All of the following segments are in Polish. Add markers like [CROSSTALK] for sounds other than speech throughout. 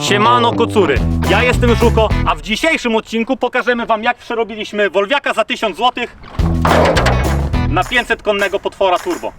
Siemano kocury, ja jestem Żuko, a w dzisiejszym odcinku pokażemy wam jak przerobiliśmy Wolwiaka za 1000 zł na 500 konnego potwora turbo.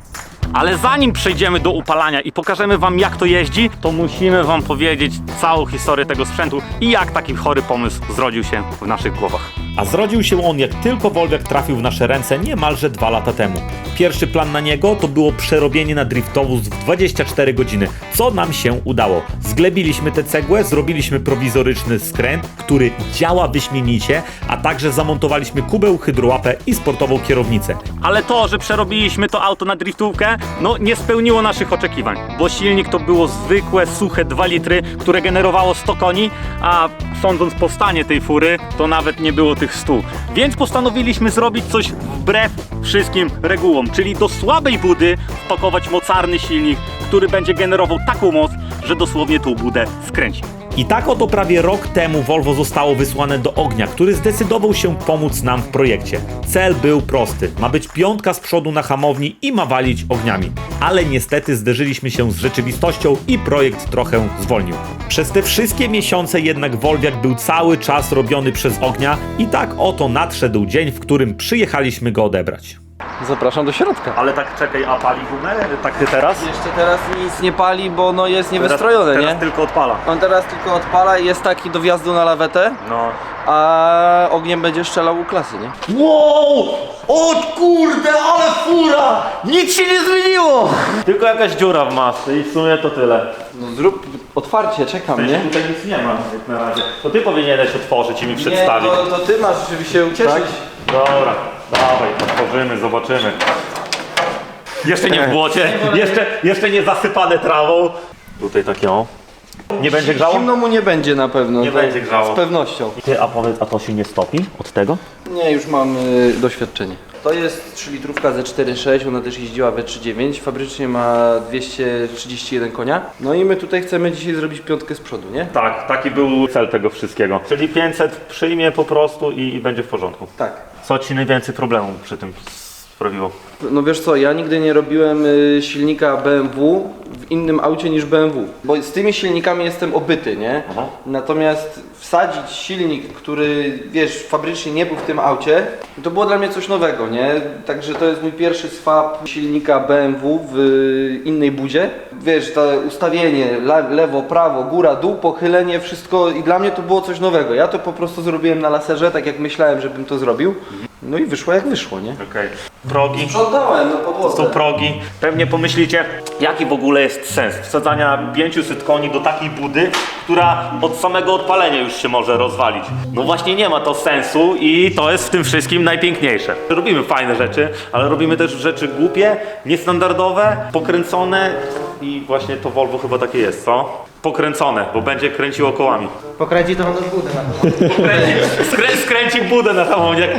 Ale zanim przejdziemy do upalania i pokażemy wam jak to jeździ, to musimy wam powiedzieć całą historię tego sprzętu i jak taki chory pomysł zrodził się w naszych głowach. A zrodził się on jak tylko Wolwiak trafił w nasze ręce niemalże dwa lata temu. Pierwszy plan na niego to było przerobienie na driftowóz w 24 godziny, co nam się udało. Zglebiliśmy tę cegłę, zrobiliśmy prowizoryczny skręt, który działa wyśmienicie, a także zamontowaliśmy kubeł, hydrołapę i sportową kierownicę. Ale to, że przerobiliśmy to auto na driftówkę, no nie spełniło naszych oczekiwań, bo silnik to było zwykłe, suche 2 litry, które generowało 100 koni, a sądząc po stanie tej fury, to nawet nie było tych 100. Więc postanowiliśmy zrobić coś wbrew wszystkim regułom, czyli do słabej budy wpakować mocarny silnik, który będzie generował taką moc, że dosłownie tą budę skręci. I tak oto prawie rok temu Volvo zostało wysłane do ognia, który zdecydował się pomóc nam w projekcie. Cel był prosty. Ma być piątka z przodu na hamowni i ma walić ogniami. Ale niestety zderzyliśmy się z rzeczywistością i projekt trochę zwolnił. Przez te wszystkie miesiące jednak Wolwiak był cały czas robiony przez ognia i tak oto nadszedł dzień, w którym przyjechaliśmy go odebrać. Zapraszam do środka. Ale tak czekaj, a pali gumę? Tak ty teraz? Jeszcze teraz nic nie pali, bo no jest niewystrojone, teraz, teraz nie? tylko odpala. On teraz tylko odpala i jest taki do wjazdu na lawetę, No. a ogniem będzie strzelał u klasy, nie? Wow! O kurde, ale fura! Nic się nie zmieniło! Tylko jakaś dziura w masce i w sumie to tyle. No zrób otwarcie, czekam, nie? Tutaj nic nie ma jak na razie. To ty powinieneś otworzyć i mi Nie, przedstawić. to, to ty masz, żeby się ucieszyć. Dobra, dawaj, otworzymy, zobaczymy. Jeszcze nie w błocie, jeszcze, jeszcze nie zasypane trawą. Tutaj takie o. Nie będzie grzało? Zimno mu nie będzie na pewno. Nie to będzie grzało. Z pewnością. Ty, a powiedz, a to się nie stopi od tego? Nie, już mam y, doświadczenie. To jest 3 litrówka ze 4,6, ona też jeździła we 3,9, fabrycznie ma 231 konia. No i my tutaj chcemy dzisiaj zrobić piątkę z przodu, nie? Tak, taki był cel tego wszystkiego. Czyli 500 przyjmie po prostu i, i będzie w porządku. Tak. Co ci najwięcej problemów przy tym sprawiło? No wiesz co, ja nigdy nie robiłem y, silnika BMW w innym aucie niż BMW, bo z tymi silnikami jestem obyty, nie? Aha. Natomiast wsadzić silnik, który wiesz, fabrycznie nie był w tym aucie, to było dla mnie coś nowego, nie? Także to jest mój pierwszy swap silnika BMW w y, innej budzie. Wiesz, to ustawienie le lewo, prawo, góra, dół, pochylenie, wszystko i dla mnie to było coś nowego. Ja to po prostu zrobiłem na laserze, tak jak myślałem, żebym to zrobił. No i wyszło jak wyszło, nie? Okej. Progi. Sprzątałem na To podłodze. są progi. Pewnie pomyślicie, jaki w ogóle jest sens wsadzania 500 koni do takiej budy, która od samego odpalenia już się może rozwalić. No właśnie nie ma to sensu i to jest w tym wszystkim najpiękniejsze. Robimy fajne rzeczy, ale robimy też rzeczy głupie, niestandardowe, pokręcone i właśnie to Volvo chyba takie jest, co? Pokręcone, bo będzie kręciło kołami. Pokręci to ono budę na Skrę, skręci budę na hamowniak.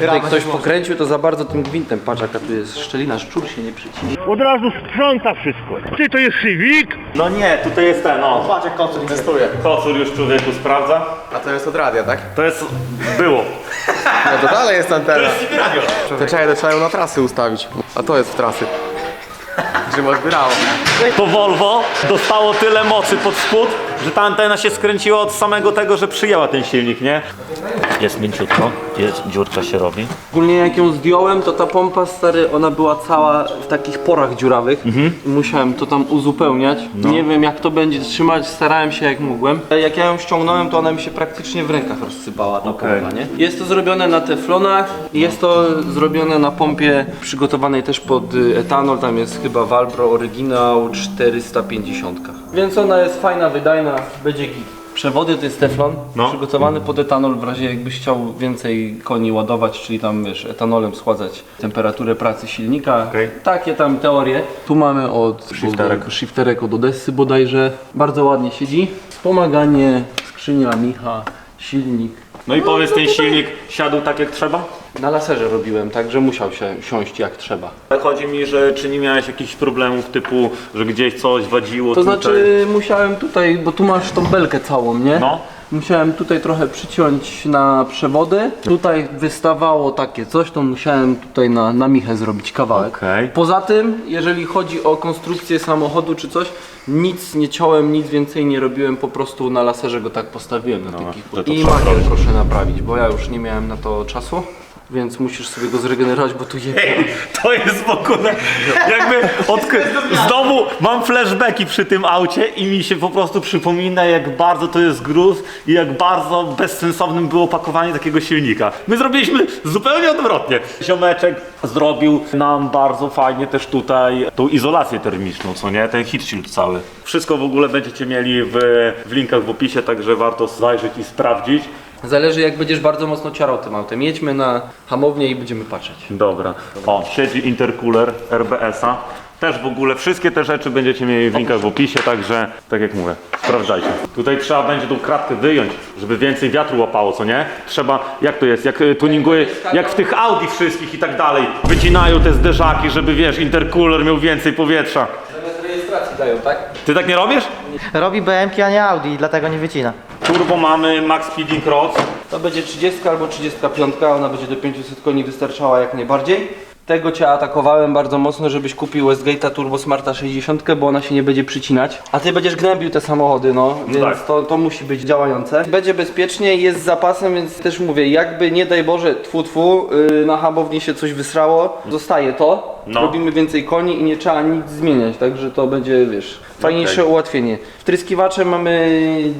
Tutaj ktoś pokręcił to za bardzo tym gwintem. Patrz jaka tu jest szczelina, szczur się nie przyciśnie. Od razu sprząta wszystko. Ty to jest Civic? No nie, tutaj jest ten, no. Patrz jak konsol inwestuje. Kocur już człowieku sprawdza. A to jest od radia, tak? To jest, było. No to dalej jest antena. To czekaj, to trzeba ją na trasy ustawić. A to jest w trasy. Żeby odbierało. To Volvo dostało tyle mocy pod spód, że ta antena się skręciła od samego tego, że przyjęła ten silnik, nie? Jest mięciutko, jest, dziurka się robi. Ogólnie jak ją zdjąłem, to ta pompa stary, ona była cała w takich porach dziurawych. Musiałem to tam uzupełniać. Nie wiem jak to będzie trzymać, starałem się jak mogłem. Jak ja ją ściągnąłem, to ona mi się praktycznie w rękach rozsypała ta Okej. pompa, nie? Jest to zrobione na teflonach, jest to zrobione na pompie przygotowanej też pod y, etanol, tam jest chyba Valpro Original 450. Więc ona jest fajna, wydajna, będzie git. Przewody to jest teflon, No. przygotowany pod etanol w razie jakbyś chciał więcej koni ładować, czyli tam wiesz, etanolem schładzać temperaturę pracy silnika. Okej. Takie tam teorie. Tu mamy od Shifterek. shifterek od Odessy bodajże. Bardzo ładnie siedzi. Wspomaganie, skrzynia Micha, silnik. No i powiedz, ten silnik siadł tak jak trzeba? Na laserze robiłem, także musiał się siąść jak trzeba. Ale chodzi mi, że czy nie miałeś jakichś problemów typu, że gdzieś coś wadziło To tutaj? znaczy musiałem tutaj, bo tu masz tą belkę całą, nie? No. Musiałem tutaj trochę przyciąć na przewody. Tutaj wystawało takie coś, to musiałem tutaj na, na michę zrobić kawałek. Okej. Poza tym, jeżeli chodzi o konstrukcję samochodu czy coś, Nic nie ciąłem, nic więcej nie robiłem, po prostu na laserze go tak postawiłem na No, to I trzeba zrobić. proszę naprawić, bo ja już nie miałem na to czasu, więc musisz sobie go zregenerować, bo tu je... To jest w ogóle jakby odk- znowu mam flashbacki przy tym aucie i mi się po prostu przypomina jak bardzo to jest gruz i jak bardzo bezsensownym było pakowanie takiego silnika. My zrobiliśmy zupełnie odwrotnie. Ziomeczek zrobił nam bardzo fajnie też tutaj tą izolację termiczną, co nie? Ten heat shield cały. Wszystko w ogóle będziecie mieli w, w linkach w opisie, także warto zajrzeć i sprawdzić. Zależy jak będziesz bardzo mocno ciarał tym autem. Jedźmy na hamownię i będziemy patrzeć. Dobra. O, siedzi intercooler RBS-a. Też w ogóle wszystkie te rzeczy będziecie mieli w linkach w opisie, także tak jak mówię, sprawdzajcie. Tutaj trzeba będzie tą kratkę wyjąć, żeby więcej wiatru łapało, co nie? Trzeba, jak to jest, jak y, tuninguje, jak w tych Audi wszystkich i tak dalej. Wycinają te zderzaki, żeby wiesz, intercooler miał więcej powietrza. Zamiast rejestracji dają, tak? Ty tak nie robisz? Robi BMK, a nie Audi, dlatego nie wycina. Turbo mamy Max Speeding Rods. To będzie 30 albo 35, ona będzie do 500 koni wystarczała jak najbardziej. Tego Cię atakowałem bardzo mocno, żebyś kupił Westgate'a Turbo Smarta 60, bo ona się nie będzie przycinać. A Ty będziesz gnębił te samochody, no, więc tak. to, to musi być działające. Będzie bezpiecznie, jest z zapasem, więc też mówię, jakby nie daj Boże, tfu tfu, yy, na hamowni się coś wysrało, zostaje to, No. robimy więcej koni i nie trzeba nic zmieniać, także to będzie, wiesz, fajniejsze Okej. ułatwienie. Wtryskiwacze mamy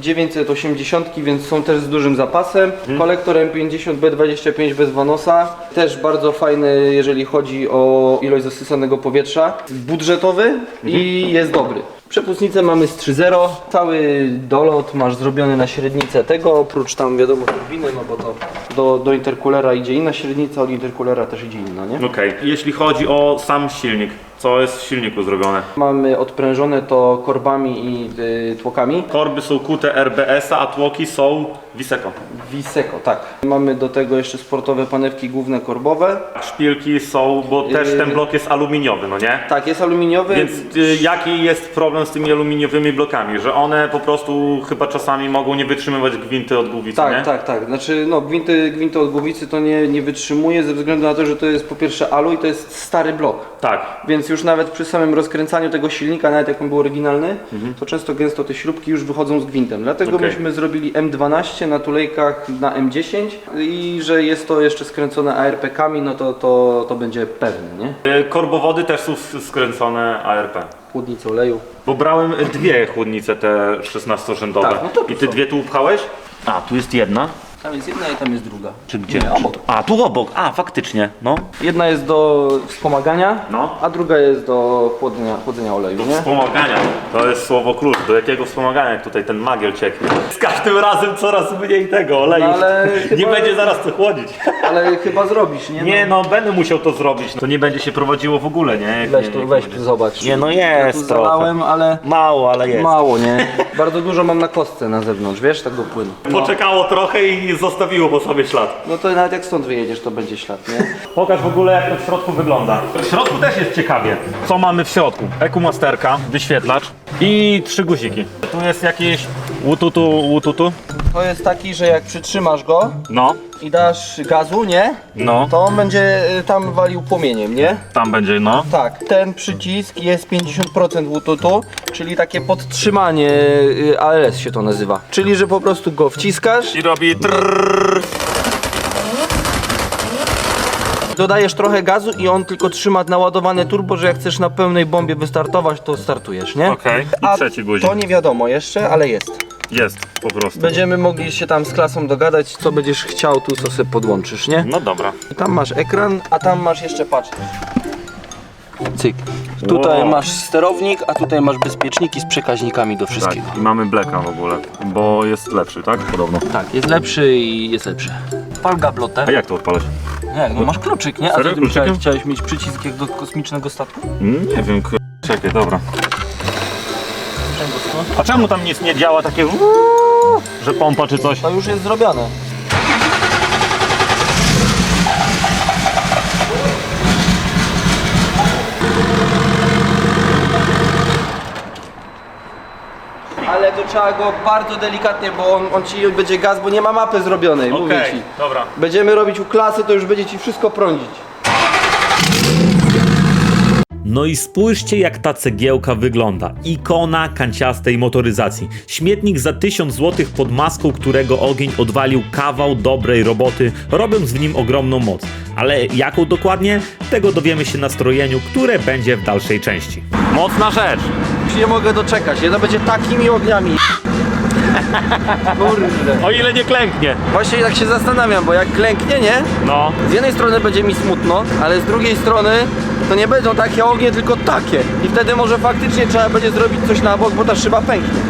980, więc są też z dużym zapasem. Mhm. Kolektor M50 B25 bez Vanosa, też bardzo fajny, jeżeli chodzi o ilość zasysanego powietrza. Budżetowy i Mhm. jest dobry. Przepustnicę mamy z 3.0, cały dolot masz zrobiony na średnicę tego, oprócz tam wiadomo turbiny, no bo to do, do intercoolera idzie inna średnica, od intercoolera też idzie inna, nie? Okej. Jeśli chodzi o sam silnik, co jest w silniku zrobione? Mamy odprężone to korbami i y, tłokami. Korby są kute RBS-a, a tłoki są Wiseco. Wiseco, tak. Mamy do tego jeszcze sportowe panewki główne korbowe. Szpilki są, bo też ten blok jest aluminiowy, no nie? Tak, jest aluminiowy. Więc y, jaki jest problem z tymi aluminiowymi blokami? Że one po prostu chyba czasami mogą nie wytrzymywać gwinty od głowicy, tak, nie? tak, tak. Znaczy, no, gwinty, gwinty od głowicy to nie, nie wytrzymuje ze względu na to, że to jest po pierwsze alu i to jest stary blok. Tak. Więc już nawet przy samym rozkręcaniu tego silnika, nawet jak on był oryginalny, to często gęsto te śrubki już wychodzą z gwintem. Dlatego Mhm. Okej. myśmy zrobili M12 na tulejkach na M10 i że jest to jeszcze skręcone ARP-kami, no to, to, to będzie pewne, nie? Y, Korbowody też są s- skręcone ARP. Chłodnicę oleju. Bo brałem dwie chłodnice te 16-rzędowe. Tak, no to I ty są. dwie tu upchałeś? A, tu jest jedna. Tam jest jedna i tam jest druga. Czy gdzie? Nie, obok. A, tu obok. A, faktycznie. No. Jedna jest do wspomagania, No. a druga jest do chłodzenia, chłodzenia oleju, nie? Wspomagania. To jest słowo klucz. Do jakiego wspomagania jak tutaj ten magiel cieknie? Z każdym razem coraz mniej tego oleju. No, ale [LAUGHS] Nie chyba- będzie zaraz co chłodzić. [LAUGHS] Ale chyba zrobisz, nie? Nie no, będę musiał to zrobić. To nie będzie się prowadziło w ogóle, nie? Jak Weź nie, tu, jak weź będzie. tu, zobacz. Nie no Ja jest tu trochę. zalałem, ale Mało, ale jest. mało, nie? Bardzo dużo mam na kostce na zewnątrz, wiesz, tego płynu. Poczekało trochę i zostawiło po sobie ślad. No to nawet jak stąd wyjedziesz, to będzie ślad, nie? [LAUGHS] Pokaż w ogóle jak to w środku wygląda. W środku też jest ciekawie. Co mamy w środku? Ekumasterka, wyświetlacz i trzy guziki. Tu jest jakieś łututu, łututu. To jest taki, że jak przytrzymasz go No, i dasz gazu, nie? no, To on będzie y, tam walił płomieniem, nie? tam będzie, no. Tak, ten przycisk jest 50% Bluetoothu, czyli takie podtrzymanie y, ALS się to nazywa. Czyli, że po prostu go wciskasz, I robi trrrr. Dodajesz trochę gazu i on tylko trzyma naładowane turbo, że jak chcesz na pełnej bombie wystartować, to startujesz, nie? Okej, i A trzeci guzik. to nie wiadomo jeszcze, ale jest. Jest, po prostu. Będziemy mogli się tam z klasą dogadać, co będziesz chciał, tu co sobie podłączysz, nie? No dobra. Tam masz ekran, a tam masz jeszcze patrz. Cyk. Tutaj Wow. masz sterownik, a tutaj masz bezpieczniki z przekaźnikami do wszystkiego. Tak, i mamy bleka w ogóle, bo jest lepszy, tak? Podobno. Tak, jest lepszy i jest lepszy. Pal gablotę. A jak to odpalać? Nie, no masz kluczyk, nie? A Serio? ty Kluczykiem? chciałeś, chciałeś mieć przycisk jak do kosmicznego statku? Mm, Nie wiem, k- czekaj, dobra. A czemu tam nic nie działa takie że pompa czy coś? To już jest zrobione. Ale to trzeba go bardzo delikatnie, bo on, on ci będzie gaz, bo nie ma mapy zrobionej, mówię ci. dobra. Będziemy robić u klasy, to już będzie ci wszystko prądzić. No i spójrzcie jak ta cegiełka wygląda. Ikona kanciastej motoryzacji. Śmietnik za 1000 zł pod maską, którego ogień odwalił kawał dobrej roboty, robiąc w nim ogromną moc. Ale jaką dokładnie? Tego dowiemy się na strojeniu, które będzie w dalszej części. Mocna rzecz. Już nie mogę doczekać? To będzie takimi ogniami. [LAUGHS] Kurde. O ile nie klęknie. Właśnie tak się zastanawiam, bo jak klęknie, nie? No. Z jednej strony będzie mi smutno, ale z drugiej strony to nie będą takie ognie, tylko takie. I wtedy może faktycznie trzeba będzie zrobić coś na bok, bo ta szyba pęknie.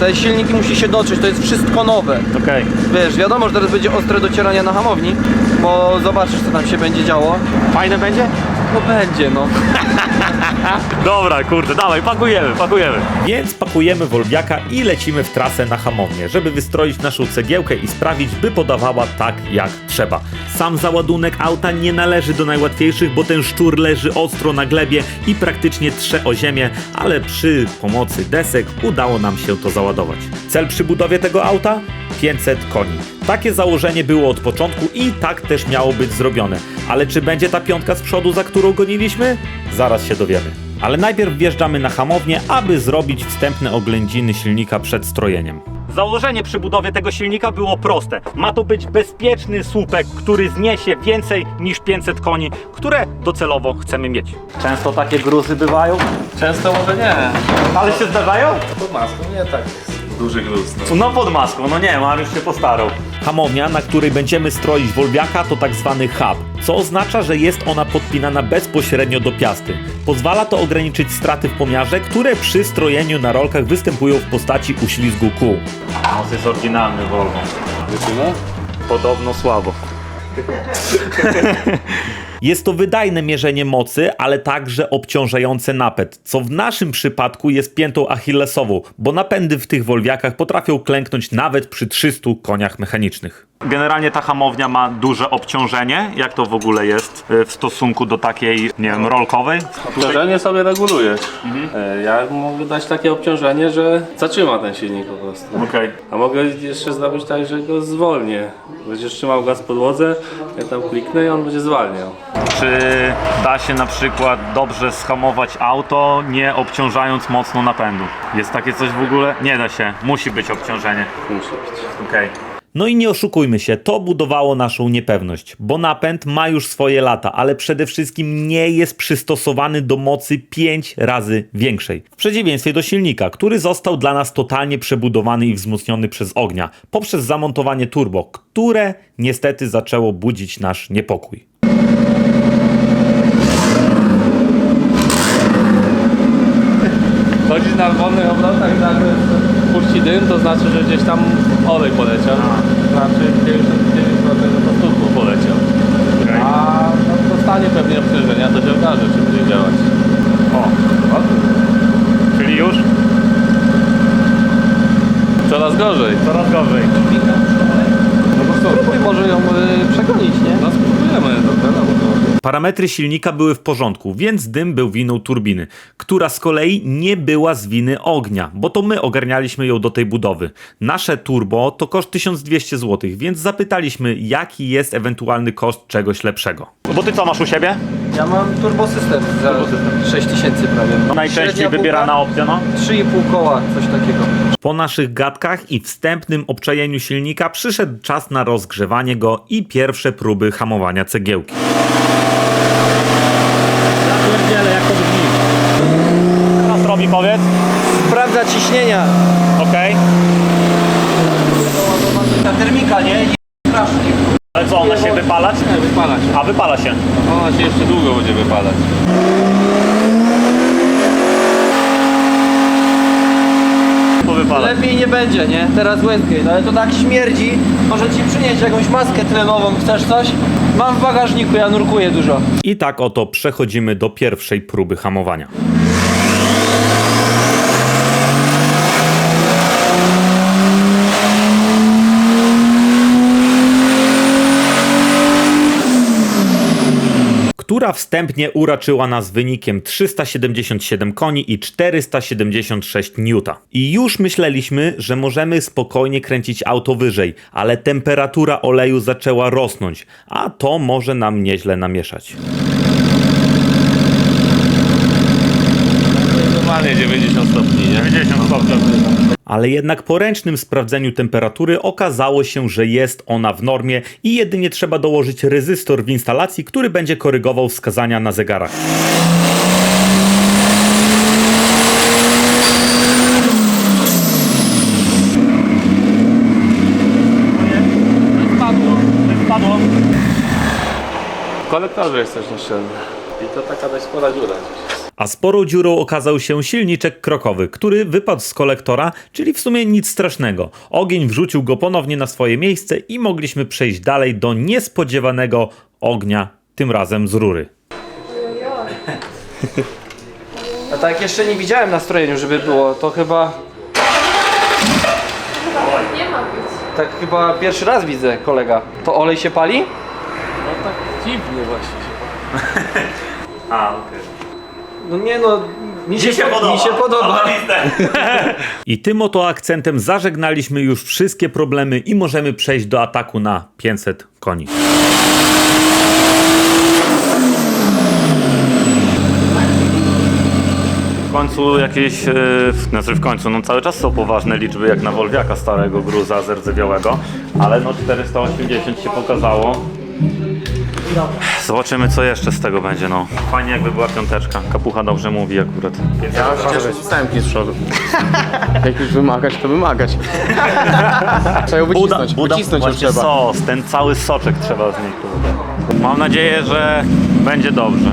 Te silniki musi się dotrzeć, to jest wszystko nowe. Okej. Wiesz, wiadomo, że teraz będzie ostre docieranie na hamowni, bo zobaczysz co tam się będzie działo. Fajne będzie? No będzie, no. [LAUGHS] [LAUGHS] Dobra, kurde, dawaj, pakujemy, pakujemy. Więc pakujemy Wolwiaka i lecimy w trasę na hamownię, żeby wystroić naszą cegiełkę i sprawić, by podawała tak jak trzeba. Sam załadunek auta nie należy do najłatwiejszych, bo ten szczur leży ostro na glebie i praktycznie trze o ziemię, ale przy pomocy desek udało nam się to załadować. Cel przy budowie tego auta? 500 koni. Takie założenie było od początku i tak też miało być zrobione. Ale czy będzie ta piątka z przodu, za którą goniliśmy? Zaraz się dowiemy. Ale najpierw wjeżdżamy na hamownię, aby zrobić wstępne oględziny silnika przed strojeniem. Założenie przy budowie tego silnika było proste. Ma to być bezpieczny słupek, który zniesie więcej niż 500 koni, które docelowo chcemy mieć. Często takie gruzy bywają, Często może nie. ale się zdarzają? Pod maską nie tak duży gruz. No. No pod maską, no nie, Mariusz się postarał. Hamownia, na której będziemy stroić Wolwiaka, to tak zwany hub, co oznacza, że jest ona podpinana bezpośrednio do piasty. Pozwala to ograniczyć straty w pomiarze, które przy strojeniu na rolkach występują w postaci uślizgu kół. Nos jest oryginalny Volvo. Wytrzyma? Podobno słabo. [LAUGHS] Jest to wydajne mierzenie mocy, ale także obciążające napęd, co w naszym przypadku jest piętą achillesową, bo napędy w tych Wolwiakach potrafią klęknąć nawet przy 300 koniach mechanicznych. Generalnie ta hamownia ma duże obciążenie. Jak to w ogóle jest y, w stosunku do takiej, nie wiem, rolkowej? Obciążenie sobie regulujesz. E, Ja mogę dać takie obciążenie, że zatrzyma ten silnik po prostu. Okej. A mogę jeszcze zrobić tak, że go zwolnię. Będziesz trzymał gaz w podłodze, ja tam kliknę i on będzie zwalniał. Czy da się na przykład dobrze schamować auto, nie obciążając mocno napędu? Jest takie coś w ogóle? Nie da się. Musi być obciążenie. Musi być. Okej. No i nie oszukujmy się, to budowało naszą niepewność, bo napęd ma już swoje lata, ale przede wszystkim nie jest przystosowany do mocy 5 razy większej. W przeciwieństwie do silnika, który został dla nas totalnie przebudowany i wzmocniony przez ognia, poprzez zamontowanie turbo, które niestety zaczęło budzić nasz niepokój. Chodzisz na wolnych obrotach i nagle puści dym, to znaczy, że gdzieś tam olej poleciał. Znaczy 99% to turbo poleciał. A no, dostanie pewnie obciążenia, to się okaże, czy będzie działać. O, czyli już Coraz gorzej. coraz gorzej. No? Spróbuj może ją y, przegonić, nie? No spróbujemy, dobra, no. Parametry silnika były w porządku, więc dym był winą turbiny, która z kolei nie była z winy ognia, bo to my ogarnialiśmy ją do tej budowy. Nasze turbo to koszt 1200 zł, więc zapytaliśmy, jaki jest ewentualny koszt czegoś lepszego. Bo ty co masz u siebie? Ja mam turbosystem za 6000 prawie. Najczęściej Średnia wybierana opcja, no. półka, 3,5 koła, coś takiego. Po naszych gadkach i wstępnym obczajeniu silnika przyszedł czas na rozgrzewanie go i pierwsze próby hamowania cegiełki. Zapierdziele, jak to brzmi. Teraz robi, powiedz. Sprawdza ciśnienia. Okej. Ta termika, nie? Strasznie. Ale co, ona się wypalać? Nie, wypala się. A wypala się. Ona się jeszcze długo będzie wypalać. Lepiej nie będzie, nie? Teraz Westgate, ale to tak śmierdzi. Może ci przynieść jakąś maskę tlenową, chcesz coś? Mam w bagażniku, ja nurkuję dużo. I tak oto przechodzimy do pierwszej próby hamowania. Która wstępnie uraczyła nas wynikiem 377 koni i 476 N. I już myśleliśmy, że możemy spokojnie kręcić auto wyżej, ale temperatura oleju zaczęła rosnąć, a to może nam nieźle namieszać. Normalnie 90 stopni, nie? 90 stopni. Ale jednak po ręcznym sprawdzeniu temperatury okazało się, że jest ona w normie i jedynie trzeba dołożyć rezystor w instalacji, który będzie korygował wskazania na zegarach. Spadło. Spadło. W kolektorze jest też nieszczelny. I to taka dość spora dziura. A sporą dziurą okazał się silniczek krokowy, który wypadł z kolektora, czyli w sumie nic strasznego. Ogień wrzucił go ponownie na swoje miejsce i mogliśmy przejść dalej do niespodziewanego ognia, tym razem z rury. A tak jeszcze nie widziałem na strojeniu, żeby było. To chyba. Nie ma być. Tak chyba pierwszy raz widzę, kolega. To olej się pali? No tak dziwnie właśnie się [LAUGHS] A, okej. No nie no. Mi się, po- Mi się podoba. [LAUGHS] I tym oto akcentem zażegnaliśmy już wszystkie problemy i możemy przejść do ataku na 500 koni. W końcu jakieś, e, w- znaczy w końcu, no cały czas są poważne liczby jak na Wolwiaka starego gruza zerdzewiałego, ale no 480 się pokazało. Zobaczymy co jeszcze z tego będzie, no. Fajnie jakby była piąteczka. Kapucha dobrze mówi akurat. Ja przecież wstępki z przodu. [LAUGHS] Jak już wymagać, to wymagać. [LAUGHS] Trzeba ją wycisnąć. wycisnąć ją właśnie trzeba. sos, ten cały soczek trzeba z niej kurde. Mam nadzieję, że będzie dobrze.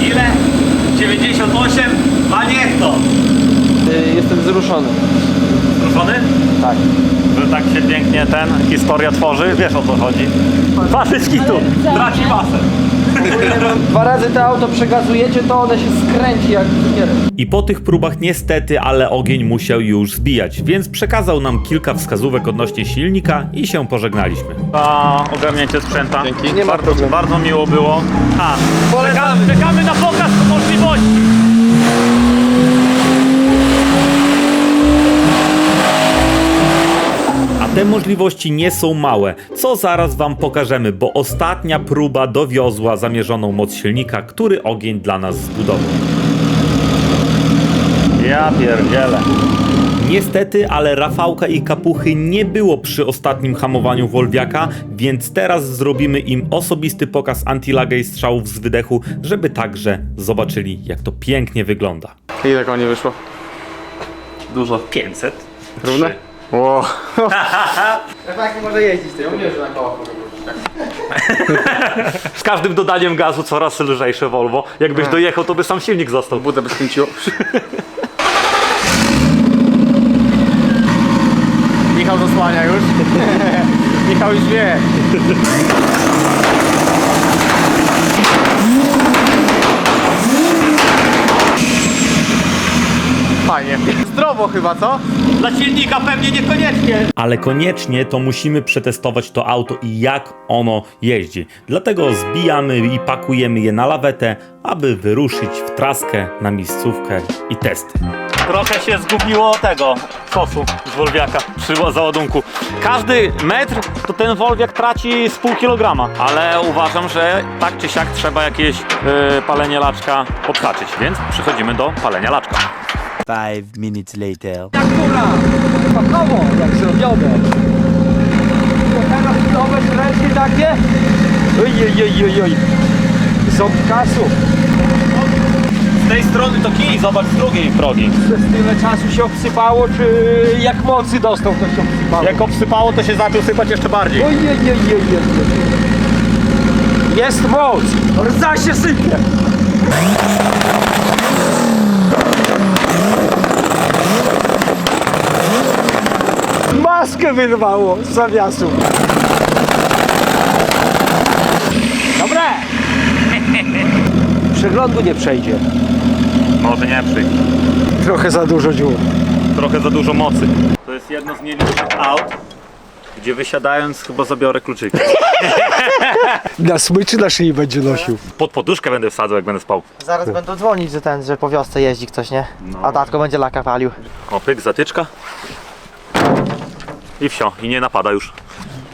Ile? 98? A niech to! Wzruszony. Zruszony? Tak. Że tak się pięknie ten, historia tworzy, wiesz o co chodzi. Patrz tu, traci masę. Dwa razy to auto przegazujecie, to one się skręci jak cukierek. I po tych próbach niestety, ale ogień musiał już zbijać, więc przekazał nam kilka wskazówek odnośnie silnika i się pożegnaliśmy. Za ogarnięcie sprzęta. Dzięki. Nie ma Bardzo, problemu. bardzo miło było. A, czekamy, czekamy na pokaz możliwości. Te możliwości nie są małe, co zaraz wam pokażemy, bo ostatnia próba dowiozła zamierzoną moc silnika, który ogień dla nas zbudował. Ja pierdzielę. Niestety, ale Rafałka i Kapuchy nie było przy ostatnim hamowaniu Wolwiaka, więc teraz zrobimy im osobisty pokaz antilaga i strzałów z wydechu, żeby także zobaczyli, jak to pięknie wygląda. Ile koni wyszło? Dużo. 500. Równe? Ło. Tak nie może jeździć. Ja mówię, że na kołach tak? [LAUGHS] Z każdym dodaniem gazu coraz lżejsze Volvo. Jakbyś dojechał, to by sam silnik został. Budę by skręciło. Michał zasłania już. [LAUGHS] Michał już wie. Fajnie. Zdrowo chyba, co? Dla silnika pewnie niekoniecznie. Ale koniecznie to musimy przetestować to auto i jak ono jeździ. Dlatego zbijamy i pakujemy je na lawetę, aby wyruszyć w traskę na miejscówkę i testy. Trochę się zgubiło tego sosu z Wolwiaka przy załadunku. Każdy metr to ten Wolwiak traci z pół kilograma, ale uważam, że tak czy siak trzeba jakieś yy, palenie laczka odhaczyć, więc przechodzimy do palenia laczka. Five minutes later. Natura! Fachowo, jak zrobione. To teraz nowe ręcznie takie? Oj, oj, oj, oj, oj. Ząb kasu. Z tej strony to kij, zobacz z drugiej progi. Przez tyle czasu się obsypało, czy jak mocy dostał, to się obsypało? Jak obsypało, to się zaczął sypać jeszcze bardziej. Oj, oj, oj, oj, oj, oj. Jest moc! Rdza się sypie! Maskę wyrwało z zawiasu. Dobre! [LAUGHS] Przeglądu nie przejdzie. Może nie przyjść. Trochę za dużo dziur. Trochę za dużo mocy. To jest jedno z nielicznych aut, gdzie wysiadając chyba zabiorę kluczyki. [LAUGHS] Na smyczy na szyi będzie nosił. Pod poduszkę będę wsadzał, jak będę spał. Zaraz będą dzwonić, że ten, że po wiosce jeździ ktoś, nie? A tatko będzie laka palił. O, pyk, zatyczka. I wsio, i nie napada już.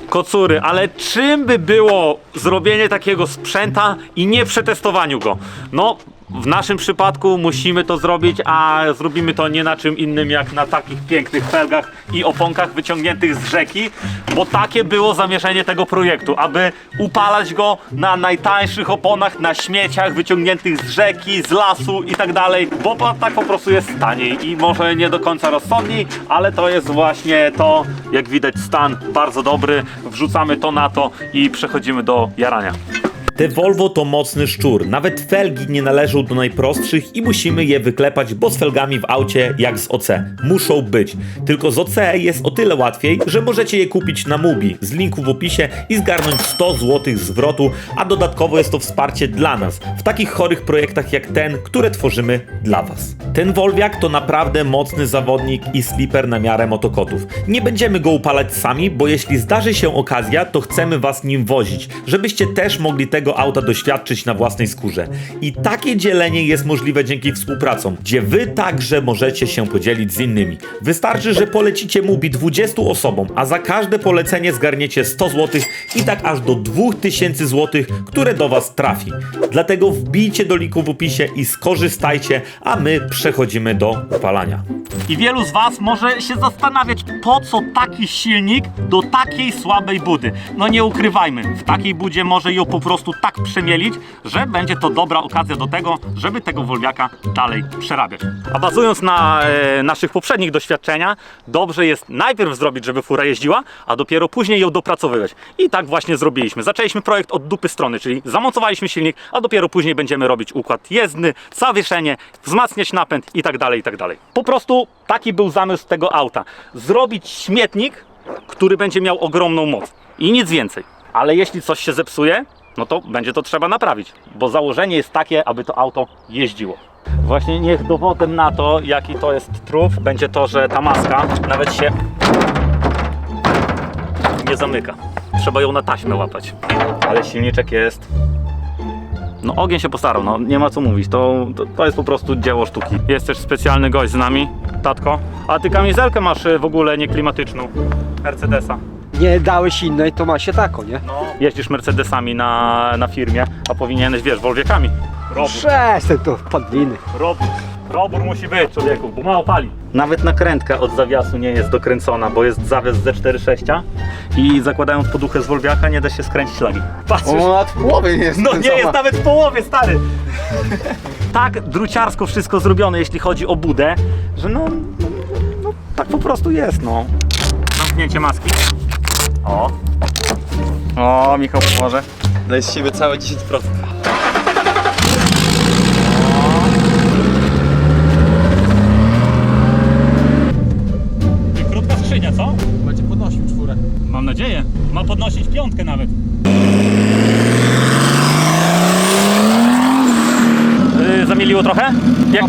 Kocury, ale czym by było zrobienie takiego sprzęta i nie przetestowaniu go? No, w naszym przypadku musimy to zrobić, a zrobimy to nie na czym innym jak na takich pięknych felgach i oponkach wyciągniętych z rzeki, bo takie było zamierzenie tego projektu, aby upalać go na najtańszych oponach, na śmieciach wyciągniętych z rzeki, z lasu i tak dalej, bo tak po prostu jest taniej i może nie do końca rozsądniej, ale to jest właśnie to, jak widać stan bardzo dobry, wrzucamy to na to i przechodzimy do jarania. Te Volvo to mocny szczur. Nawet felgi nie należą do najprostszych i musimy je wyklepać, bo z felgami w aucie jak z OC. Muszą być. Tylko z OC jest o tyle łatwiej, że możecie je kupić na Mubi z linku w opisie i zgarnąć 100 zł zwrotu, a dodatkowo jest to wsparcie dla nas w takich chorych projektach jak ten, które tworzymy dla Was. Ten Volviak to naprawdę mocny zawodnik i slipper na miarę motokotów. Nie będziemy go upalać sami, bo jeśli zdarzy się okazja, to chcemy Was nim wozić, żebyście też mogli tego auta doświadczyć na własnej skórze. I takie dzielenie jest możliwe dzięki współpracom, gdzie Wy także możecie się podzielić z innymi. Wystarczy, że polecicie Mubi 20 osobom, a za każde polecenie zgarniecie 100 zł i tak aż do 2000 zł, które do Was trafi. Dlatego wbijcie do linku w opisie i skorzystajcie, a my przechodzimy do upalania. I wielu z Was może się zastanawiać, po co taki silnik do takiej słabej budy. No nie ukrywajmy, w takiej budzie może ją po prostu tak przemielić, że będzie to dobra okazja do tego, żeby tego Wolwiaka dalej przerabiać. A bazując na e, naszych poprzednich doświadczeniach, dobrze jest najpierw zrobić, żeby fura jeździła, a dopiero później ją dopracowywać. I tak właśnie zrobiliśmy. Zaczęliśmy projekt od dupy strony, czyli zamontowaliśmy silnik, a dopiero później będziemy robić układ jezdny, zawieszenie, wzmacniać napęd i tak dalej, i tak dalej. Po prostu taki był zamysł tego auta. Zrobić śmietnik, który będzie miał ogromną moc i nic więcej. Ale jeśli coś się zepsuje, no to będzie to trzeba naprawić, bo założenie jest takie, aby to auto jeździło. Właśnie niech dowodem na to, jaki to jest truf, będzie to, że ta maska nawet się nie zamyka. Trzeba ją na taśmę łapać. Ale silniczek jest. No ogień się postarał, no nie ma co mówić, to, to, to jest po prostu dzieło sztuki. Jest też specjalny gość z nami, tatko. A ty kamizelkę masz y, w ogóle nieklimatyczną, Mercedesa. Nie dałeś innej, to ma się tako, nie? No. Jeździsz Mercedesami na, na firmie, a powinieneś, wiesz, Wolwiekami. Robór, Przestań to podwiny. robór. Robór musi być, człowieku, bo mało pali. Nawet nakrętka od zawiasu nie jest dokręcona, bo jest zawias ze 4.6 i zakładając poduchę z Wolwiaka nie da się skręcić lagi. Patrzysz? On nawet w połowie nie jest No nie jest nawet w połowie, stary. tak druciarsko wszystko zrobione, jeśli chodzi o budę, że no, no, no tak po prostu jest, no. Zamknięcie maski. O. O, Michał pomoże. Daj z siebie całe 10%.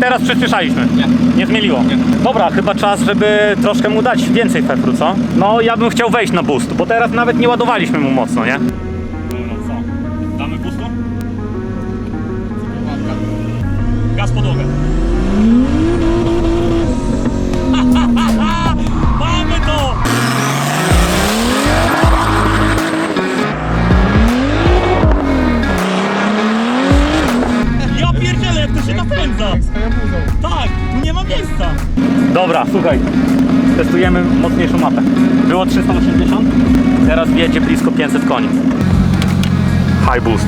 Teraz przyspieszaliśmy? Nie. Nie zmieliło? Nie. Dobra, chyba czas, żeby troszkę mu dać więcej fefru, co? No, ja bym chciał wejść na boost, bo teraz nawet nie ładowaliśmy mu mocno, nie? Dobra, co? Damy boostu? Gaz podłogę. Słuchaj, testujemy mocniejszą mapę. Było 380, teraz jedzie blisko 500 koni. High boost.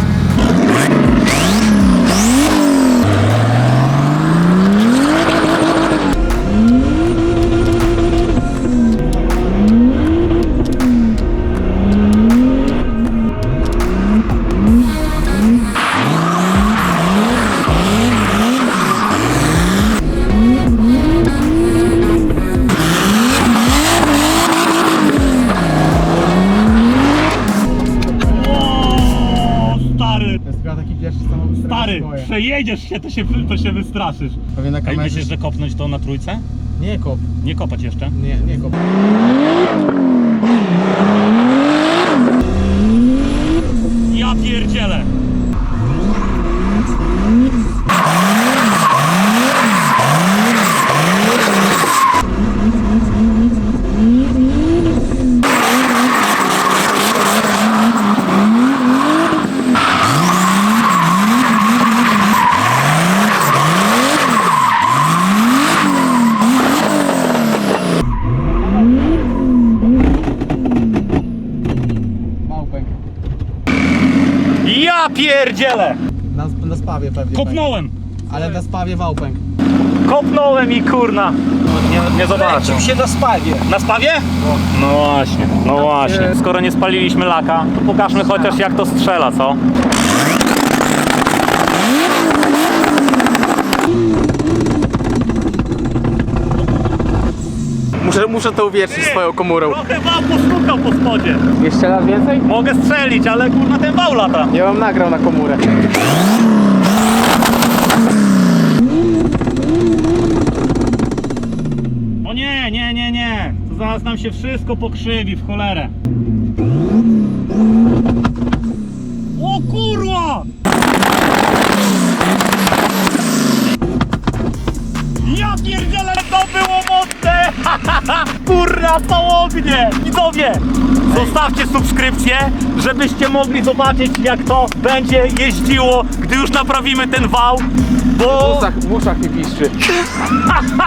Chyba taki pierwszy samochód, Stary, przejedziesz się, to się, to się wystraszysz. Pewnie na Ej, kamerze... myślisz, że kopnąć to na trójce? Nie kop, Nie kopać jeszcze. nie, nie kop. Ja pierdzielę! Ja pierdzielę! Na, na spawie pewnie. Kopnąłem! Ale na spawie wałpęk. Kopnąłem i kurna! Nie, nie zobaczę. się na spawie. Na spawie? No właśnie, no właśnie. Skoro nie spaliliśmy laka, to pokażmy chociaż jak to strzela, co? Muszę, muszę to uwierzyć swoją komórą. Trochę wał postukał po spodzie. Jeszcze raz więcej? Mogę strzelić, ale kurna ten wał lata. Ja bym nagrał na komórę. O nie, nie, nie, nie. To zaraz nam się wszystko pokrzywi w cholerę. O kurwa! Ja pierdzielę! To ognie! Widzowie, zostawcie subskrypcję, żebyście mogli zobaczyć jak to będzie jeździło, gdy już naprawimy ten wał, bo... W uszach, w uszach mi piszczy.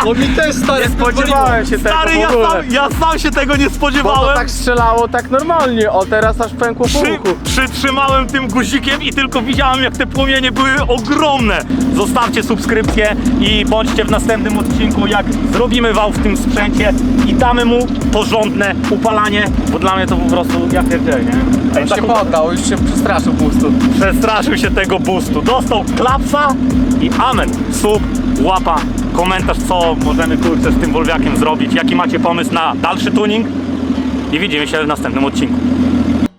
No mi też stary Nie spodziewałem się tego Stary, w ja ogóle. sam, ja sam się tego nie Bo to spodziewałem. tak strzelało tak normalnie, o teraz aż pękło po Przy, przytrzymałem tym guzikiem i tylko widziałem jak te płomienie były ogromne. Zostawcie subskrypcję i bądźcie w następnym odcinku jak zrobimy wał w tym sprzęcie i damy mu porządne upalanie, bo dla mnie to po prostu ja pierdzielę, nie? Ej, się taką- poddał, już się przestraszył pustu. przestraszył się tego boostu. Dostał klapsa i amen. Sub, łapa, komentarz co możemy kurczę z tym Wolwiakiem zrobić, jaki macie pomysł na dalszy tuning i widzimy się w następnym odcinku.